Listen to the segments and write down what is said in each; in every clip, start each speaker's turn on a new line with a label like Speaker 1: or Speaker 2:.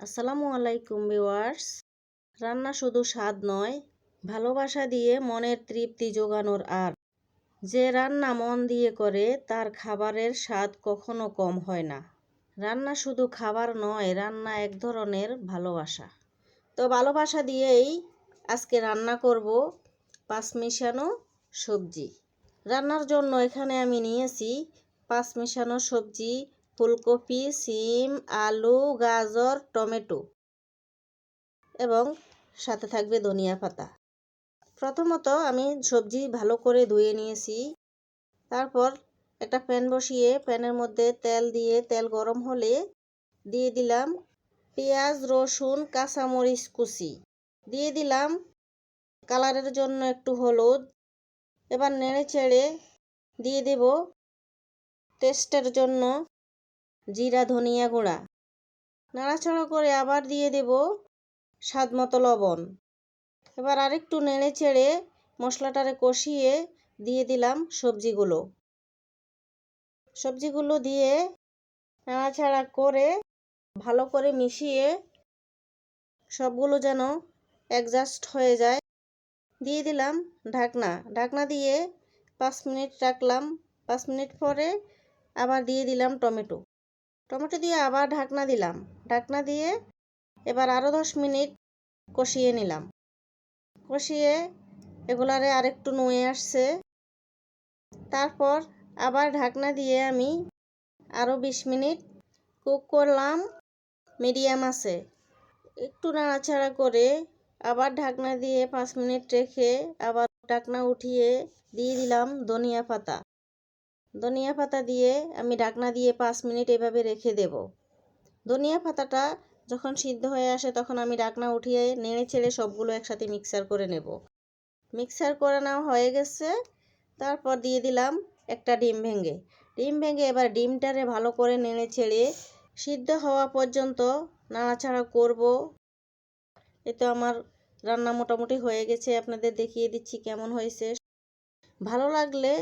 Speaker 1: আসসালামু আলাইকুম ভিউয়ার্স। রান্না শুধু স্বাদ নয়, ভালোবাসা দিয়ে মনের তৃপ্তি জোগানোর আর। যে রান্না মন দিয়ে করে, তার খাবারের স্বাদ কখনো কম হয় না। রান্না শুধু খাবার নয়, রান্না এক ধরনের ভালোবাসা। তো ভালোবাসা দিয়েই আজকে রান্না করব পাঁচ মিশানো সবজি। রান্নার জন্য এখানে আমি নিয়েছি পাঁচ মিশানো সবজি ফুলকপি, সিম, আলু, গাজর, টমেটো এবং সাথে থাকবে ধনিয়া পাতা। প্রথমত আমি সবজি ভালো করে ধুয়ে নিয়েছি। তারপর একটা প্যান বসিয়ে প্যানের মধ্যে তেল দিয়ে, তেল গরম হলে দিয়ে দিলাম পেঁয়াজ, রসুন, কাঁচামরিচ কুচি। দিয়ে দিলাম কালারের জন্য একটু হলুদ। এবার নেড়ে চেড়ে দিয়ে দেব টেস্টের জন্য। জিরা, ধনিয়া গুঁড়া। নাড়াচাড়া করে আবার দিয়ে দেব স্বাদ মতো লবণ। এবার আরেকটু নেড়ে চেড়ে মশলাটারে কষিয়ে দিয়ে দিলাম সবজিগুলো। সবজিগুলো দিয়ে নাড়াচাড়া করে ভালো করে মিশিয়ে সবগুলো যেন অ্যাডজাস্ট হয়ে যায়। দিয়ে দিলাম ঢাকনা। ঢাকনা দিয়ে পাঁচ মিনিট রাখলাম। পাঁচ মিনিট পরে আবার দিয়ে দিলাম টমেটো। টমেটো দিয়ে আবার ঢাকনা দিলাম। ঢাকনা দিয়ে এবার আরও দশ মিনিট কষিয়ে নিলাম। কষিয়ে এগুলারে আরেকটু নুয়ে আসছে। তারপর আবার ঢাকনা দিয়ে আমি আরও বিশ মিনিট কুক করলাম মিডিয়াম আছে। একটু নাড়াচাড়া করে আবার ঢাকনা দিয়ে পাঁচ মিনিট রেখে আবার ঢাকনা উঠিয়ে দিয়ে দিলাম ধনিয়া পাতা। ধনিয়া পাতা দিয়ে আমি ঢাকনা দিয়ে পাঁচ মিনিট এভাবে রেখে দেব। ধনিয়া পাতাটা যখন সিদ্ধ হয়ে আসে তখন আমি ঢাকনা উঠিয়ে নেড়ে ছেড়ে সবগুলো একসাথে মিক্সার করে নেব। মিক্সার করে নেওয়া হয়ে গেছে। তারপর দিয়ে দিলাম একটা ডিম ভেঙে। ডিম ভেঙে এবার ডিমটারে ভালো করে নেড়ে ছেড়ে সিদ্ধ হওয়া পর্যন্ত নাড়াচাড়া করব। এতে আমার রান্না মোটামুটি হয়ে গেছে। আপনাদের দেখিয়ে দিচ্ছি কেমন হয়েছে। ভালো লাগলে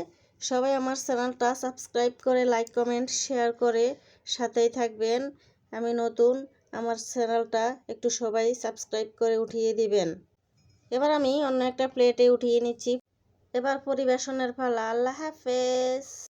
Speaker 1: সবাই আমার চ্যানেলটা সাবস্ক্রাইব করে লাইক কমেন্ট শেয়ার করে সাথেই থাকবেন। আমি নতুন, আমার চ্যানেলটা একটু সবাই সাবস্ক্রাইব করে উঠিয়ে দিবেন। এবার আমি অন্য একটা প্লেটে উঠিয়ে নিচ্ছি। এবার পরিবেশনের পালা। আল্লাহ হাফেজ।